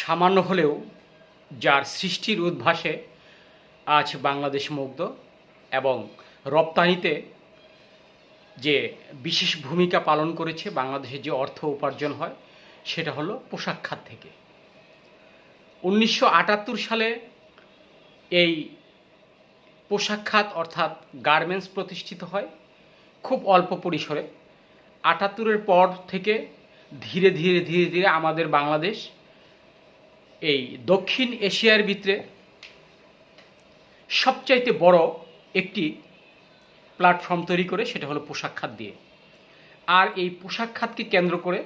সামান্য হলেও যার সৃষ্টির উদ্ভাসে আজ বাংলাদেশ মুগ্ধ এবং রপ্তানিতে যে বিশেষ ভূমিকা পালন করেছে, বাংলাদেশে যে অর্থ উপার্জন হয়, সেটা হলো পোশাক খাত থেকে। উনিশশো আটাত্তর সালে এই পোশাক খাত অর্থাৎ গার্মেন্টস প্রতিষ্ঠিত হয় খুব অল্প পরিসরে। আটাত্তরের পর থেকে ধীরে ধীরে ধীরে ধীরে আমাদের বাংলাদেশ এই দক্ষিণ এশিয়ার ভিতরে সবচাইতে বড় একটি প্ল্যাটফর্ম তৈরি করে সেটা হলো পোশাক খাত দিয়ে। আর এই পোশাক খাতকে কেন্দ্র করে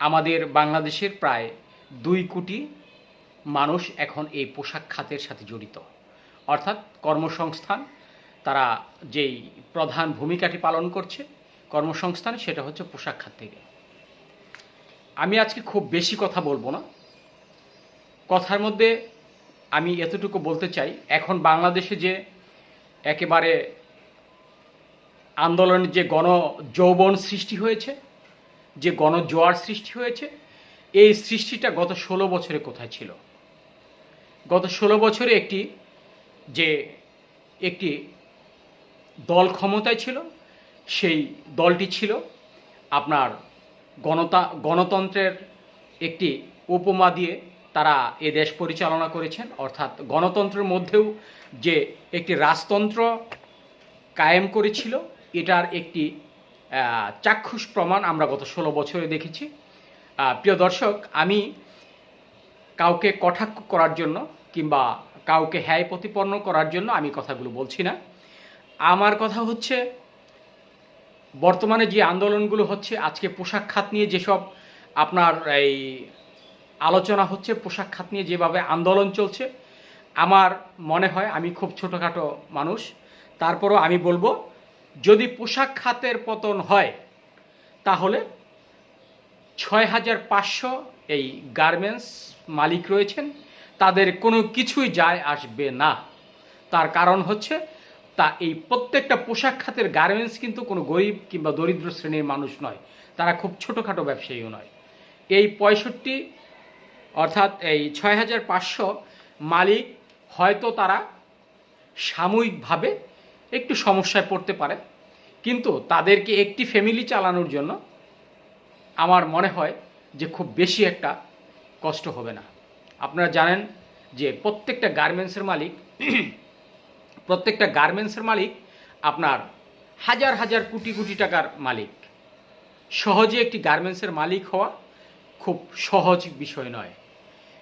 আমাদের বাংলাদেশের প্রায় দুই কোটি মানুষ এখন এই পোশাক খাতের সাথে জড়িত। অর্থাৎ কর্মসংস্থান, তারা যেই প্রধান ভূমিকাটি পালন করছে, কর্মসংস্থান সেটা হচ্ছে পোশাক খাত থেকে। আমি আজকে খুব বেশি কথা বলব না। কথার মধ্যে আমি এতটুকু বলতে চাই, এখন বাংলাদেশে যে একেবারে আন্দোলনের যে গণ যৌবন সৃষ্টি হয়েছে, যে গণজোয়ার সৃষ্টি হয়েছে, এই সৃষ্টিটা গত ষোলো বছরে কোথায় ছিল? গত ষোলো বছরে একটি যে একটি দল ক্ষমতায় ছিল, সেই দলটি ছিল আপনার গণতা, গণতন্ত্রের একটি উপমা দিয়ে তারা এ দেশ পরিচালনা করেছেন, অর্থাৎ গণতন্ত্রের মধ্যেও যে একটি রাজতন্ত্র কায়েম করেছিল, এটার একটি চাক্ষুষ প্রমাণ আমরা গত ষোলো বছরে দেখেছি। প্রিয় দর্শক, আমি কাউকে কটাক্ষ করার জন্য কিংবা কাউকে হ্যায় প্রতিপন্ন করার জন্য আমি কথাগুলো বলছি না। আমার কথা হচ্ছে, বর্তমানে যে আন্দোলনগুলো হচ্ছে, আজকে পোশাক খাত নিয়ে যেসব আপনার এই আলোচনা হচ্ছে, পোশাক খাত নিয়ে যেভাবে আন্দোলন চলছে, আমার মনে হয় আমি খুব ছোটোখাটো মানুষ, তারপরও আমি বলব, যদি পোশাক খাতের পতন হয়, তাহলে ছয় হাজার পাঁচশো এই গার্মেন্টস মালিক রয়েছেন, তাদের কোনো কিছুই যায় আসবে না। তার কারণ হচ্ছে, তা এই প্রত্যেকটা পোশাক খাতের গার্মেন্টস কিন্তু কোনো গরিব কিংবা দরিদ্র শ্রেণির মানুষ নয়, তারা খুব ছোটোখাটো ব্যবসায়ীও নয়। এই পঁয়ষট্টি অর্থাৎ এই ছয় হাজার পাঁচশো মালিক হয়তো তারা সাময়িকভাবে একটু সমস্যায় পড়তে পারে। কিন্তু তাদেরকে একটি ফ্যামিলি চালানোর জন্য আমার মনে হয় যে খুব বেশি একটা কষ্ট হবে না। আপনারা জানেন যে প্রত্যেকটা গার্মেন্টসের মালিক, প্রত্যেকটা গার্মেন্টসের মালিক আপনার হাজার হাজার কোটি কোটি টাকার মালিক। সহজে একটি গার্মেন্টসের মালিক হওয়া খুব সহজ বিষয় নয়।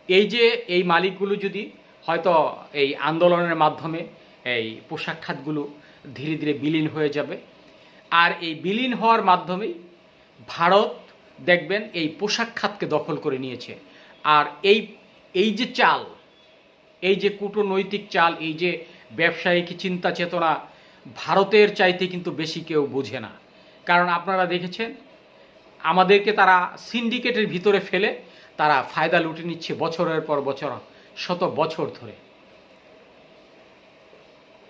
এই যে এই মালিকগুলো যদি হয়তো এই আন্দোলনের মাধ্যমে এই পোশাক খাতগুলো ধীরে ধীরে বিলীন হয়ে যাবে, আর এই বিলীন হওয়ার মাধ্যমেই ভারত দেখবেন এই পোশাক খাতকে দখল করে নিয়েছে। আর এই এই যে চাল, এই যে কূটনৈতিক চাল, এই যে ব্যবসায়িক চিন্তা চেতনা ভারতের চাইতে কিন্তু বেশি কেউ বোঝে না। কারণ আপনারা দেখেছেন, আমাদেরকে তারা সিন্ডিকেটের ভিতরে ফেলে তারা ফায়দা লুটে নিচ্ছে বছরের পর বছর, শত বছর ধরে।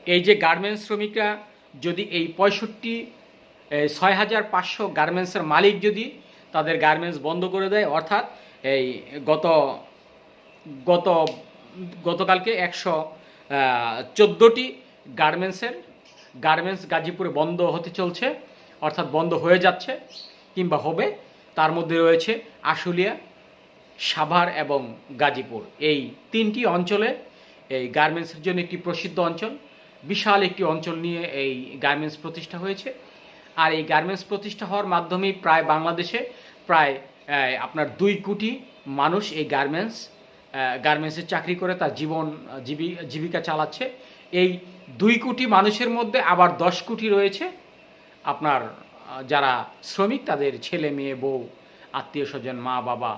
এই যে গার্মেন্টস শ্রমিকরা যদি এই পঁয়ষট্টি ছয় হাজার পাঁচশো গার্মেন্টসের মালিক যদি তাদের গার্মেন্টস বন্ধ করে দেয়, অর্থাৎ এই গত গত, গতকালকে একশো চোদ্দোটি গার্মেন্টসের, গার্মেন্টস গাজীপুরে বন্ধ হতে চলছে, অর্থাৎ বন্ধ হয়ে যাচ্ছে কিংবা হবে, তার মধ্যে রয়েছে আশুলিয়া সাভার এবং গাজীপুর। এই তিনটি অঞ্চলে এই গার্মেন্টসের জন্য একটি প্রসিদ্ধ অঞ্চল। বিশাল একটি অঞ্চল নিয়ে এই গার্মেন্টস প্রতিষ্ঠা হয়েছে। আর এই গার্মেন্টস প্রতিষ্ঠা হওয়ার মাধ্যমেই প্রায় বাংলাদেশে প্রায় আপনার দুই কোটি মানুষ এই গার্মেন্টস গার্মেন্টসের চাকরি করে তার জীবন জীবিকা চালাচ্ছে। এই দুই কোটি মানুষের মধ্যে আবার দশ কোটি রয়েছে। আপনার যারা শ্রমিক, তাদের ছেলে, মেয়ে, বউ, আত্মীয় স্বজন, মা, বাবা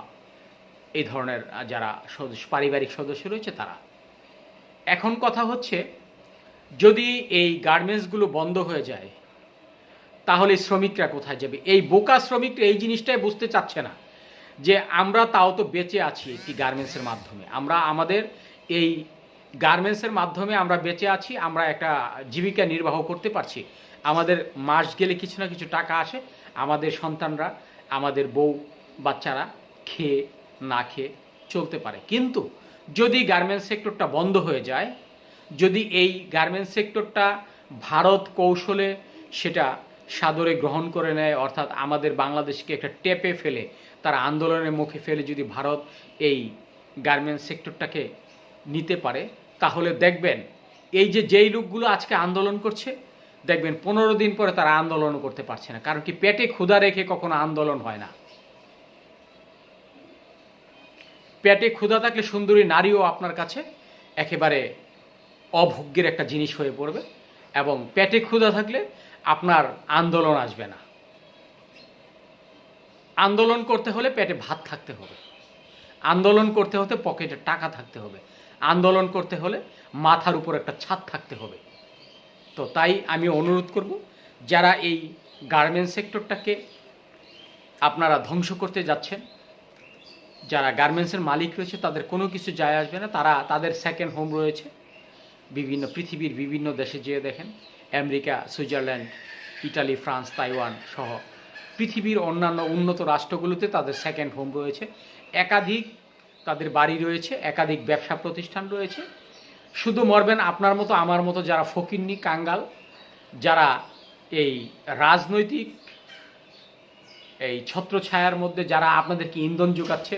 এই ধরনের যারা সদস্য, পারিবারিক সদস্য রয়েছে তারা। এখন কথা হচ্ছে, যদি এই গার্মেন্টসগুলো বন্ধ হয়ে যায়, তাহলে শ্রমিকরা কোথায় যাবে? এই বোকা শ্রমিকরা এই জিনিসটাই বুঝতে চাচ্ছে না যে আমরা তাও তো বেঁচে আছি একটি গার্মেন্টসের মাধ্যমে। আমরা আমাদের এই গার্মেন্টসের মাধ্যমে আমরা বেঁচে আছি, আমরা একটা জীবিকা নির্বাহ করতে পারছি। আমাদের মাস গেলে কিছু না কিছু টাকা আসে, আমাদের সন্তানরা, আমাদের বউ বাচ্চারা খেয়ে না খেয়ে চলতে পারে। কিন্তু যদি গার্মেন্টস সেক্টরটা বন্ধ হয়ে যায়, যদি এই গার্মেন্টস সেক্টরটা ভারত কৌশলে সেটা সাদরে গ্রহণ করে নেয়, অর্থাৎ আমাদের বাংলাদেশকে একটা টেপে ফেলে, তার আন্দোলনের মুখে ফেলে যদি ভারত এই গার্মেন্টস সেক্টরটাকে নিতে পারে, তাহলে দেখবেন এই যে যেই লোকগুলো আজকে আন্দোলন করছে, দেখবেন পনেরো দিন পরে তারা আন্দোলন করতে পারছে না। কারণ কি পেটে ক্ষুধা রেখে কখনো আন্দোলন হয় না। পেটে ক্ষুধা থাকলে সুন্দরী নারীও আপনার কাছে একেবারে অভোগ্যের একটা জিনিস হয়ে পড়বে এবং পেটে ক্ষুধা থাকলে আপনার আন্দোলন আসবে না। আন্দোলন করতে হলে পেটে ভাত থাকতে হবে। আন্দোলন করতে হতে পকেটে টাকা থাকতে হবে। আন্দোলন করতে হলে মাথার উপর একটা ছাদ থাকতে হবে। তো তাই আমি অনুরোধ করব, যারা এই গার্মেন্টস সেক্টরটাকে আপনারা ধ্বংস করতে যাচ্ছেন যারা গার্মেন্টসের মালিক রয়েছে, তাদের কোনো কিছু যায় আসবে না। তারা, তাদের সেকেন্ড হোম রয়েছে। বিভিন্ন পৃথিবীর বিভিন্ন দেশে যেয়ে দেখেন। America, Switzerland, Italy, France, Taiwan সহ পৃথিবীর অন্যান্য উন্নত রাষ্ট্রগুলোতে তাদের সেকেন্ড হোম রয়েছে। একাধিক তাদের বাড়ি রয়েছে, একাধিক ব্যবসা প্রতিষ্ঠান রয়েছে। শুধু মরবেন আপনার মতো, আমার মতো যারা ফকিন্নি, কাঙ্গাল, যারা এই রাজনৈতিক, এই ছত্রছায়ার মধ্যে যারা আপনাদেরকে ইন্ধন যোগাচ্ছে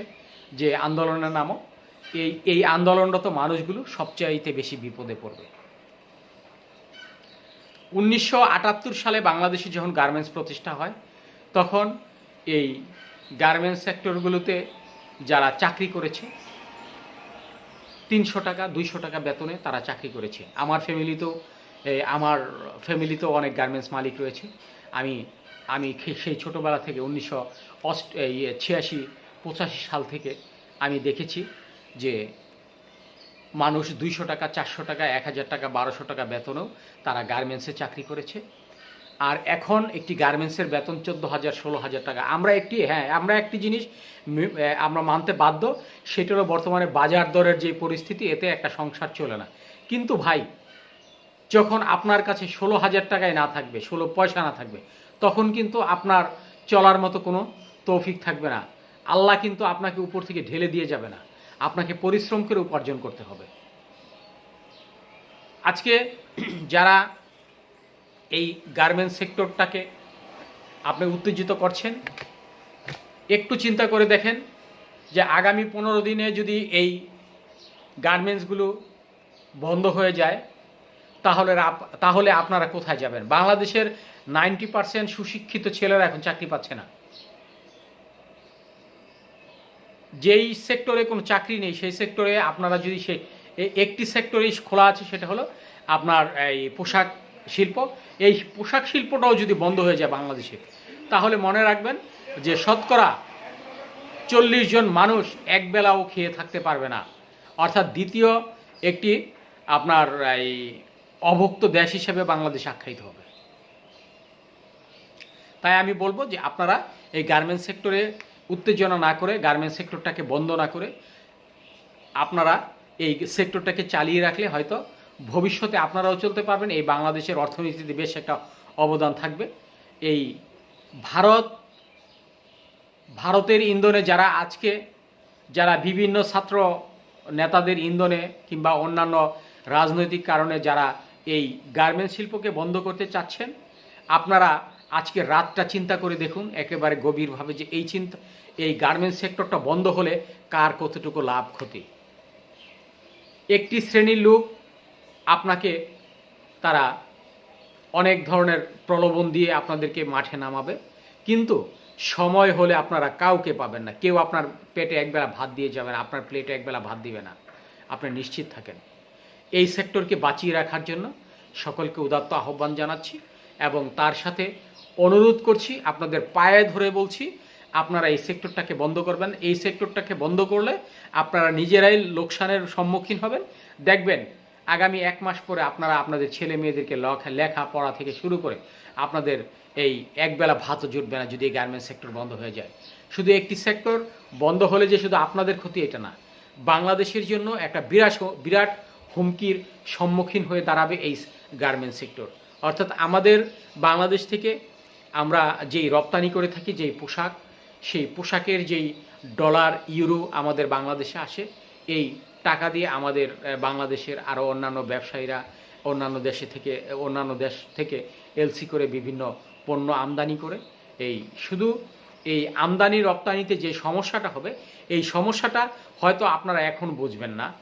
যে আন্দোলনের নামও, এই এই আন্দোলনরত মানুষগুলো সবচাইতে বেশি বিপদে পড়বে। উনিশশো আটাত্তর সালে বাংলাদেশে যখন গার্মেন্টস প্রতিষ্ঠা হয়, তখন এই গার্মেন্টস সেক্টরগুলোতে যারা চাকরি করেছে, তিনশো টাকা, দুইশো টাকা বেতনে তারা চাকরি করেছে। আমার ফ্যামিলিতেও আমার ফ্যামিলিতেও অনেক গার্মেন্টস মালিক রয়েছে। আমি আমি সেই ছোটোবেলা থেকে উনিশশো অষ্ট ছিয়াশি পঁচাশি সাল থেকে আমি দেখেছি যে মানুষ দুইশো টাকা, চারশো টাকা, এক হাজার টাকা, বারোশো টাকা বেতনেও তারা গার্মেন্টসে চাকরি করেছে। আর এখন একটি গার্মেন্টসের বেতন চোদ্দ হাজার, ষোলো হাজার টাকা। আমরা একটি হ্যাঁ আমরা একটি জিনিস আমরা মানতে বাধ্য, সেটারও বর্তমানে বাজার দরের যে পরিস্থিতি, এতে একটা সংসার চলে না। কিন্তু ভাই, যখন আপনার কাছে ষোলো হাজার টাকায় না থাকবে, ষোলো পয়সা না থাকবে, তখন কিন্তু আপনার চলার মতো কোনো তৌফিক থাকবে না। আল্লাহ কিন্তু আপনাকে উপর থেকে ঢেলে দিয়ে যাবে না। আপনাকে পরিশ্রম করে উপার্জন করতে হবে। আজকে যারা এই গার্মেন্টস সেক্টরটাকে আপনি উত্তেজিত করছেন, একটু চিন্তা করে দেখেন যে আগামী পনেরো দিনে যদি এই গার্মেন্টসগুলো বন্ধ হয়ে যায়, তাহলে তাহলে আপনারা কোথায় যাবেন? বাংলাদেশের নাইনটি পার্সেন্ট সুশিক্ষিত ছেলেরা এখন চাকরি পাচ্ছে না। যেই সেক্টরে কোনো চাকরি নেই, সেই সেক্টরে আপনারা যদি সে একটি সেক্টরেই খোলা আছে, সেটা হলো আপনার এই পোশাক শিল্প। এই পোশাক শিল্পটাও যদি বন্ধ হয়ে যায় বাংলাদেশে, তাহলে মনে রাখবেন যে শতকরা চল্লিশ জন মানুষ একবেলাও খেয়ে থাকতে পারবে না। অর্থাৎ দ্বিতীয় একটি আপনার এই অভুক্ত দেশ হিসেবে বাংলাদেশ আখ্যায়িত হবে। তাই আমি বলব যে আপনারা এই গার্মেন্টস সেক্টরে উত্তেজনা না করে গার্মেন্টস সেক্টরটাকে বন্ধ না করে আপনারা এই সেক্টরটাকে চালিয়ে রাখলে হয়তো ভবিষ্যতে আপনারাও চলতে পারবেন। এই বাংলাদেশের অর্থনীতিতে বেশ একটা অবদান থাকবে। এই ভারত, ভারতের ইন্ধনে যারা আজকে, যারা বিভিন্ন ছাত্র নেতাদের ইন্ধনে কিংবা অন্যান্য রাজনৈতিক কারণে যারা এই গার্মেন্টস শিল্পকে বন্ধ করতে চাচ্ছেন, আপনারা আজকে রাতটা চিন্তা করে দেখুন, একেবারে গভীরভাবে যে এই চিন্তা, এই গার্মেন্টস সেক্টরটা বন্ধ হলে কার কতটুকু লাভ ক্ষতি? একটি শ্রেণির লোক আপনাকে, তারা অনেক ধরনের প্রলোভন দিয়ে আপনাদেরকে মাঠে নামাবে, কিন্তু সময় হলে আপনারা কাউকে পাবেন না। কেউ আপনার পেটে একবেলা ভাত দিয়ে যাবে না, আপনার প্লেটে একবেলা ভাত দিবে না। আপনি নিশ্চিত থাকেন। এই সেক্টরকে বাঁচিয়ে রাখার জন্য সকলকে উদাত্ত আহ্বান জানাচ্ছি এবং তার সাথে অনুরোধ করছি, আপনাদের পায়ে ধরে বলছি, আপনারা এই সেক্টরটাকে বন্ধ করবেন। এই সেক্টরটাকে বন্ধ করলে আপনারা নিজেরাই লোকসানের সম্মুখীন হবেন। দেখবেন, আগামী এক মাস পরে আপনারা আপনাদের ছেলে মেয়েদেরকে লেখা পড়া থেকে শুরু করে আপনাদের এই একবেলা ভাতও জুটবে না যদি এই গার্মেন্টস সেক্টর বন্ধ হয়ে যায়। শুধু একটি সেক্টর, বন্ধ হলে যে শুধু আপনাদের ক্ষতি এটা না। বাংলাদেশের জন্য একটা বিরাট বিরাট হুমকির সম্মুখীন হয়ে দাঁড়াবে এই গার্মেন্টস সেক্টর। অর্থাৎ আমাদের বাংলাদেশ থেকে আমরা যেই রপ্তানি করে থাকি, যেই পোশাক, সেই পোশাকের যেই ডলার, ইউরো আমাদের বাংলাদেশে আসে, এই টাকা দিয়ে আমাদের বাংলাদেশের আরও অন্যান্য ব্যবসায়ীরা অন্যান্য দেশে থেকে, অন্যান্য দেশ থেকে এলসি করে বিভিন্ন পণ্য আমদানি করে। এই শুধু এই আমদানি রপ্তানিতে যে সমস্যাটা হবে, এই সমস্যাটা হয়তো আপনারা এখন বুঝবেন না।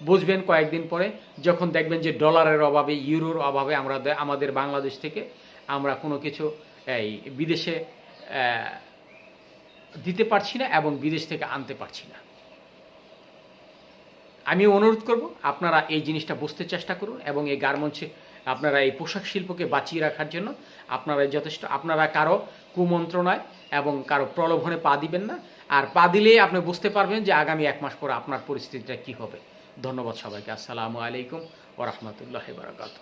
বুঝবেন কয়েকদিন পরে, যখন দেখবেন যে ডলারের অভাবে, ইউরোর অভাবে আমরা আমাদের বাংলাদেশ থেকে আমরা কোনো কিছু এই বিদেশে দিতে পারছি না এবং বিদেশ থেকে আনতে পারছি না। আমি অনুরোধ করব, আপনারা এই জিনিসটা বুঝতে চেষ্টা করুন এবং এই গার্মেন্টসে আপনারা এই পোশাক শিল্পকে বাঁচিয়ে রাখার জন্য আপনারা যথেষ্ট, আপনারা কারও কুমন্ত্রণায় এবং কারও প্রলোভনে পা দিবেন না। আর পা দিলেই আপনি বুঝতে পারবেন যে আগামী এক মাস পর আপনার পরিস্থিতিটা কি হবে। ধন্যবাদ সবাইকে। আসসালামু আলাইকুম ওরহমতুল্লাহ বারকাত